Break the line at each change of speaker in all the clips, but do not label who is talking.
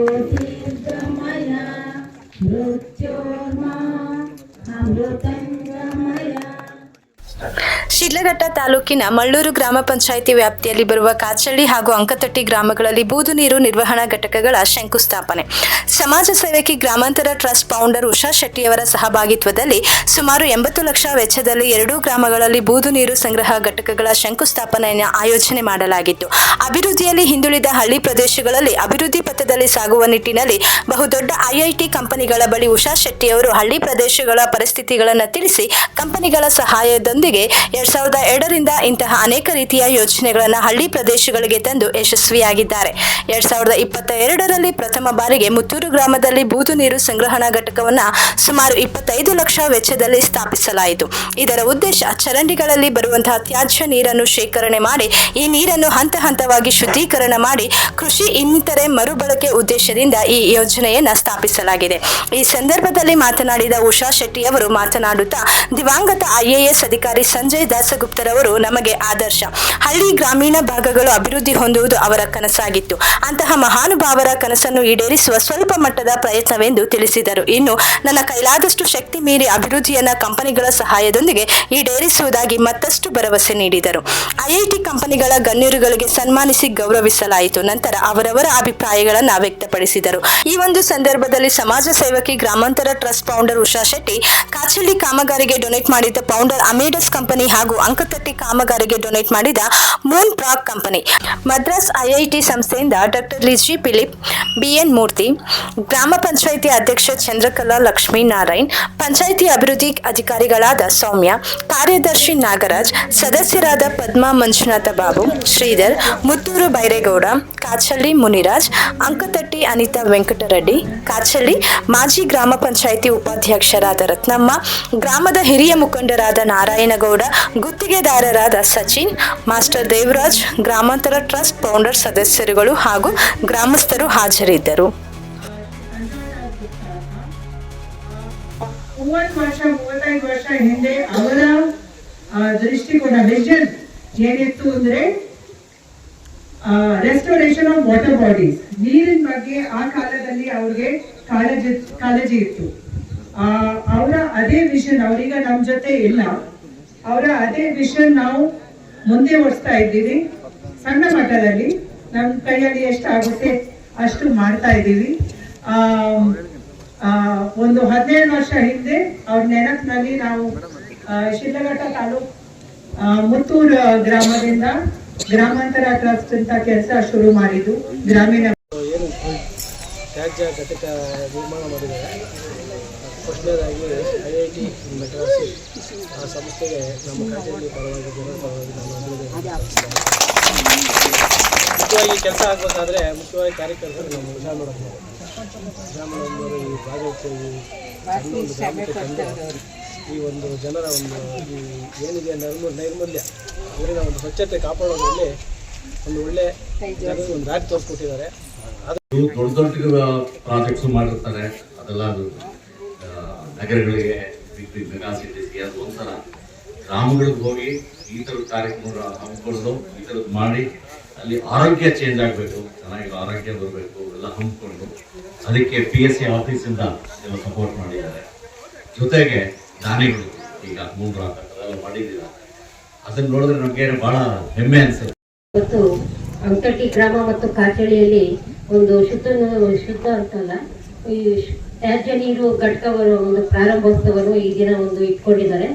मृत्युमया मृत्यु ಶಿಡ್ಲಘಟ್ಟ ತಾಲೂಕಿನ ಮಳ್ಳೂರು ಗ್ರಾಮ ಪಂಚಾಯಿತಿ ವ್ಯಾಪ್ತಿಯಲ್ಲಿ ಬರುವ ಕಾಚಳ್ಳಿ ಹಾಗೂ ಅಂಕತಟ್ಟಿ ಗ್ರಾಮಗಳಲ್ಲಿ ಬೂದು ನೀರು ನಿರ್ವಹಣಾ ಘಟಕಗಳ ಶಂಕುಸ್ಥಾಪನೆ. ಸಮಾಜ ಸೇವಕಿ ಗ್ರಾಮಾಂತರ ಟ್ರಸ್ಟ್ ಫೌಂಡರ್ ಉಷಾ ಶೆಟ್ಟಿಯವರ ಸಹಭಾಗಿತ್ವದಲ್ಲಿ ಸುಮಾರು ಎಂಬತ್ತು ಲಕ್ಷ ವೆಚ್ಚದಲ್ಲಿ ಎರಡೂ ಗ್ರಾಮಗಳಲ್ಲಿ ಬೂದು ನೀರು ಸಂಗ್ರಹ ಘಟಕಗಳ ಶಂಕುಸ್ಥಾಪನೆಯನ್ನು ಆಯೋಜನೆ ಮಾಡಲಾಗಿತ್ತು. ಅಭಿವೃದ್ಧಿಯಲ್ಲಿ ಹಿಂದುಳಿದ ಹಳ್ಳಿ ಪ್ರದೇಶಗಳಲ್ಲಿ ಅಭಿವೃದ್ಧಿ ಪಥದಲ್ಲಿ ಸಾಗುವ ನಿಟ್ಟಿನಲ್ಲಿ ಬಹುದೊಡ್ಡ ಐಐಟಿ ಕಂಪನಿಗಳ ಬಳಿ ಉಷಾ ಶೆಟ್ಟಿಯವರು ಹಳ್ಳಿ ಪ್ರದೇಶಗಳ ಪರಿಸ್ಥಿತಿಗಳನ್ನು ತಿಳಿಸಿ, ಕಂಪನಿಗಳ ಸಹಾಯದೊಂದಿಗೆ ಸಾವಿರದ ಎರಡರಿಂದ ಇಂತಹ ಅನೇಕ ರೀತಿಯ ಯೋಜನೆಗಳನ್ನು ಹಳ್ಳಿ ಪ್ರದೇಶಗಳಿಗೆ ತಂದು ಯಶಸ್ವಿಯಾಗಿದ್ದಾರೆ. ಎರಡ್ ಸಾವಿರದ ಇಪ್ಪತ್ತ ಎರಡರಲ್ಲಿ ಪ್ರಥಮ ಬಾರಿಗೆ ಮುತ್ತೂರು ಗ್ರಾಮದಲ್ಲಿ ಬೂದು ನೀರು ಸಂಗ್ರಹಣಾ ಘಟಕವನ್ನು ಸುಮಾರು ಇಪ್ಪತ್ತೈದು ಲಕ್ಷ ವೆಚ್ಚದಲ್ಲಿ ಸ್ಥಾಪಿಸಲಾಯಿತು. ಇದರ ಉದ್ದೇಶ ಚರಂಡಿಗಳಲ್ಲಿ ಬರುವಂತಹ ತ್ಯಾಜ್ಯ ನೀರನ್ನು ಶೇಖರಣೆ ಮಾಡಿ, ಈ ನೀರನ್ನು ಹಂತ ಹಂತವಾಗಿ ಶುದ್ಧೀಕರಣ ಮಾಡಿ, ಕೃಷಿ ಇನ್ನಿತರೆ ಮರುಬಳಕೆ ಉದ್ದೇಶದಿಂದ ಈ ಯೋಜನೆಯನ್ನ ಸ್ಥಾಪಿಸಲಾಗಿದೆ. ಈ ಸಂದರ್ಭದಲ್ಲಿ ಮಾತನಾಡಿದ ಉಷಾ ಶೆಟ್ಟಿ ಅವರು ಮಾತನಾಡುತ್ತಾ, ದಿವಂಗತ ಐಎಎಸ್ ಅಧಿಕಾರಿ ಸಂಜಯ್ ದಾಸಗುಪ್ತರವರು ನಮಗೆ ಆದರ್ಶ. ಹಳ್ಳಿ ಗ್ರಾಮೀಣ ಭಾಗಗಳು ಅಭಿವೃದ್ಧಿ ಹೊಂದುವುದು ಅವರ ಕನಸಾಗಿತ್ತು. ಅಂತಹ ಮಹಾನುಭಾವರ ಕನಸನ್ನು ಈಡೇರಿಸುವ ಸ್ವಲ್ಪ ಮಟ್ಟದ ಪ್ರಯತ್ನವೆಂದು ತಿಳಿಸಿದರು. ಇನ್ನು ನನ್ನ ಕೈಲಾದಷ್ಟು ಶಕ್ತಿ ಮೀರಿ ಅಭಿವೃದ್ಧಿಯನ್ನ ಕಂಪನಿಗಳ ಸಹಾಯದೊಂದಿಗೆ ಈಡೇರಿಸುವುದಾಗಿ ಮತ್ತಷ್ಟು ಭರವಸೆ ನೀಡಿದರು. ಐಐಟಿ ಕಂಪನಿಗಳ ಗಣ್ಯರುಗಳಿಗೆ ಸನ್ಮಾನಿಸಿ ಗೌರವಿಸಲಾಯಿತು. ನಂತರ ಅವರವರ ಅಭಿಪ್ರಾಯಗಳನ್ನು ವ್ಯಕ್ತಪಡಿಸಿದರು. ಈ ಒಂದು ಸಂದರ್ಭದಲ್ಲಿ ಸಮಾಜ ಸೇವಕಿ ಗ್ರಾಮಾಂತರ ಟ್ರಸ್ಟ್ ಫೌಂಡರ್ ಉಷಾ ಶೆಟ್ಟಿ ಕಾಚಳ್ಳಿ ಕಾಮಗಾರಿಗೆ ಡೊನೇಟ್ ಮಾಡಿದ್ದ ಫೌಂಡರ್ ಅಮೇಡಸ್ ಕಂಪನಿ ಹಾಗೂ ಅಂಕತಟ್ಟಿ ಕಾಮಗಾರಿಗೆ ಡೊನೇಟ್ ಮಾಡಿದ ಮೂನ್ ಪ್ರಾಕ್ ಕಂಪನಿ ಮದ್ರಾಸ್ ಐಐಟಿ ಸಂಸ್ಥೆಯಿಂದ doctor Lizzy Philip BN Murthy ಗ್ರಾಮ ಪಂಚಾಯಿತಿ ಅಧ್ಯಕ್ಷ ಚಂದ್ರಕಲಾ ಲಕ್ಷ್ಮೀ ನಾರಾಯಣ್, ಪಂಚಾಯಿತಿ ಅಭಿವೃದ್ಧಿ ಅಧಿಕಾರಿಗಳಾದ ಸೌಮ್ಯ, ಕಾರ್ಯದರ್ಶಿ ನಾಗರಾಜ್, ಸದಸ್ಯರಾದ ಪದ್ಮಾ ಮಂಜುನಾಥ ಬಾಬು, ಶ್ರೀಧರ್, ಮುತ್ತೂರು ಬೈರೇಗೌಡ, ಕಾಚಳ್ಳಿ ಮುನಿರಾಜ್, ಅಂಕತಟ್ಟಿ ಅನಿತಾ ವೆಂಕಟರೆಡ್ಡಿ, ಕಾಚಳ್ಳಿ ಮಾಜಿ ಗ್ರಾಮ ಪಂಚಾಯಿತಿ ಉಪಾಧ್ಯಕ್ಷರಾದ ರತ್ನಮ್ಮ, ಗ್ರಾಮದ ಹಿರಿಯ ಮುಖಂಡರಾದ ನಾರಾಯಣಗೌಡ ಗುತ್ತಿಗೆದಾರರಾದ ಸಚಿನ್, ಮಾಸ್ಟರ್ ದೇವರಾಜ್, ಗ್ರಾಮಾಂತರ ಟ್ರಸ್ಟ್ ಫೌಂಡರ್ ಸದಸ್ಯರುಗಳು ಹಾಗೂ ಗ್ರಾಮಸ್ಥರು ಹಾಜರಿದ್ದರು.
ವರ್ಷ, ಮೂವತ್ತೈದು ವರ್ಷ ಹಿಂದೆ ಅವರ ವಿಷನ್ ಏನಿತ್ತು ಅಂದ್ರೆ ರೆಸ್ಟೋರೇಷನ್ ಆಫ್ ವಾಟರ್ ಬಾಡೀಸ್ ನೀರಿನ ಬಗ್ಗೆ ಆ ಕಾಲದಲ್ಲಿ ಅವ್ರಿಗೆ ಕಾಳಜಿ ಕಾಳಜಿ ಇತ್ತು. ಅವರ ಅದೇ ವಿಷನ್ ಅವರೀಗ ನಮ್ ಜೊತೆ ಇಲ್ಲ. ಅವರ ಅದೇ ವಿಷನ್ ನಾವು ಮುಂದೆ ಓಡಿಸ್ತಾ ಇದ್ದೀವಿ. ಸಣ್ಣ ಮಟ್ಟದಲ್ಲಿ ನಮ್ಮ ಕೈಯಲ್ಲಿ ಎಷ್ಟಾಗುತ್ತೆ ಅಷ್ಟು ಮಾಡ್ತಾ ಇದ್ದೀವಿ. ಒಂದು ಹದಿನೇಳು ವರ್ಷ ಹಿಂದೆ ಅವ್ರ ನೆನಪಿನಲ್ಲಿ ನಾವು ಶಿಡ್ಲಘಟ್ಟ ತಾಲೂಕು ಮುತ್ತೂರು ಗ್ರಾಮದಿಂದ ಗ್ರಾಮಾಂತರ ಟ್ರಸ್ಟ್ ಅಂತ ಕೆಲಸ ಶುರು ಮಾಡಿದ್ದು ಗ್ರಾಮೀಣ
ಏನು ಘಟಕ ನಿರ್ಮಾಣ ಮಾಡಿದ್ದಾರೆ. ಫಸ್ಟ್ನೇದಾಗಿ ಐ ಐ ಟಿ ಮೆಡ್ರಾಸ್ ಆ ಸಂಸ್ಥೆಗೆ ನಮ್ಮ ಕಾಲೇಜಲ್ಲಿ ಪರವಾಗಿ ಜನರ ಪರವಾಗಿ ಮುಖ್ಯವಾಗಿ ಕೆಲಸ ಆಗಬೇಕಾದ್ರೆ ಮುಖ್ಯವಾಗಿ ಕಾರ್ಯಕರ್ತರು ನಮ್ಮ ಮೇಡಮ್ ಉಷಾ ಈ ಈ ಒಂದು ಈ ಒಂದು ಜನರ ಒಂದು ಈ ಏನಿದೆ ನೈರ್ಮ ನೈರ್ಮಲ್ಯ, ಊರಿನ ಒಂದು ಸ್ವಚ್ಛತೆ ಕಾಪಾಡೋದ್ರಲ್ಲಿ ಒಂದು ಒಳ್ಳೆ ಜನರಿಗೆ ಒಂದು ದಾರಿ ತೋರಿಸ್ಕೊಟ್ಟಿದ್ದಾರೆ.
ದೊಡ್ಡ ದೊಡ್ಡ ಪ್ರಾಜೆಕ್ಟ್ಸ್ ಮಾಡಿರ್ತಾರೆ, ಅದೆಲ್ಲ ನಗರಗಳಿಗೆ ಬಿಗ್ ಮೆಗಾ ಸಿಟೀಸ್ಗೆ ಅದು ಒಂಥರ ಗ್ರಾಮಗಳಿಗೆ ಹೋಗಿ ಈ ಥರದ ಕಾರ್ಯಕ್ರಮ ಹಮ್ಮಿಕೊಳ್ಳೋದು, ಈ ಥರದ್ದು ಮಾಡಿ ಅಲ್ಲಿ ಆರೋಗ್ಯ ಚೇಂಜ್ ಆಗಬೇಕು ಚೆನ್ನಾಗಿ ಆರೋಗ್ಯ ಬರಬೇಕು, ಎಲ್ಲ ಹಮ್ಮಿಕೊಂಡು ಅದಕ್ಕೆ ಪಿ ಎಸ್ ಸಿ ಆಫೀಸಿಂದ ಎಲ್ಲ ಸಪೋರ್ಟ್ ಮಾಡಿದ್ದಾರೆ. ಜೊತೆಗೆ ದಾನಿಗಳು ಈಗ ಮೂರು ಅದೆಲ್ಲ ಮಾಡಿದ್ದೀರ? ಅದನ್ನು ನೋಡಿದ್ರೆ ನಮಗೆ ಬಹಳ ಹೆಮ್ಮೆ ಅನಿಸುತ್ತೆ.
ಇವತ್ತು ಅಂಕಟ್ಟಿ ಗ್ರಾಮ ಮತ್ತು ಕಾಚಳಿಯಲ್ಲಿ ಒಂದು ಶುದ್ಧ ಶುದ್ಧ ಅಂತಲ್ಲ, ಈ ತ್ಯಾಜ್ಯ ನೀರು ಘಟಕವನ್ನು ಒಂದು ಪ್ರಾರಂಭೋತ್ಸವವನ್ನು ಈ ದಿನ ಒಂದು ಇಟ್ಕೊಂಡಿದ್ದಾರೆ.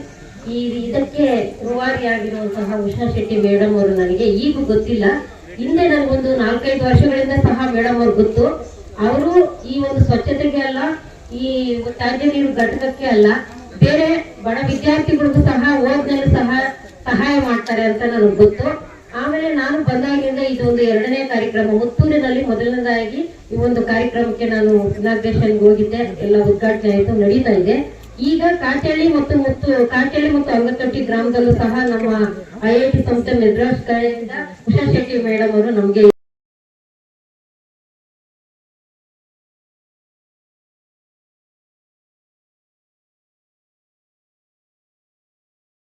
ಈ ಇದಕ್ಕೆ ರೂವಾರಿಯಾಗಿರುವಂತಹ ಉಷಾ ಶೆಟ್ಟಿ ಮೇಡಮ್ ಅವರು ನನಗೆ ಈಗೂ ಗೊತ್ತಿಲ್ಲ. ಹಿಂದೆ ನನಗೊಂದು ನಾಲ್ಕೈದು ವರ್ಷಗಳಿಂದ ಸಹ ಮೇಡಮ್ ಅವ್ರು ಗೊತ್ತು. ಅವರು ಈ ಒಂದು ಸ್ವಚ್ಛತೆಗೆ ಅಲ್ಲ, ಈ ತ್ಯಾಜ್ಯ ನೀರು ಘಟಕಕ್ಕೆ ಅಲ್ಲ, ಬೇರೆ ಬಡ ವಿದ್ಯಾರ್ಥಿಗಳಿಗೂ ಸಹ ಓದ್ನಲ್ಲೂ ಸಹ ಸಹಾಯ ಮಾಡ್ತಾರೆ ಅಂತ ನನಗೆ ಗೊತ್ತು. ಆಮೇಲೆ ನಾನು ಬಂದಾಗಿಂದ ಇದೊಂದು ಎರಡನೇ ಕಾರ್ಯಕ್ರಮ, ಮುತ್ತೂರಿನಲ್ಲಿ ಮೊದಲನೇದಾಗಿ ಈ ಒಂದು ಕಾರ್ಯಕ್ರಮಕ್ಕೆ ನಾನು ಇನಾಗ್ರೇಷನ್ ಹೋಗಿದ್ದೆ. ಎಲ್ಲ ಉದ್ಘಾಟನೆ ಆಯಿತು, ನಡೀತಾ ಇದೆ. ಈಗ ಕಾಟ್ಯಾಳಿ ಮತ್ತು ಮುತ್ತು ಕಾಟ್ಯಾಳಿ ಮತ್ತು ಅಂಗಕಟ್ಟಿ ಗ್ರಾಮದಲ್ಲೂ ಸಹ ನಮ್ಮ ಐ ಸಂಸ್ಥೆ ಮೆಡ್ರಾಸ್ ಕಡೆಯಿಂದ ಉಷಾ ಶೆಟ್ಟಿ ಮೇಡಮ್ ಅವರು ನಮಗೆ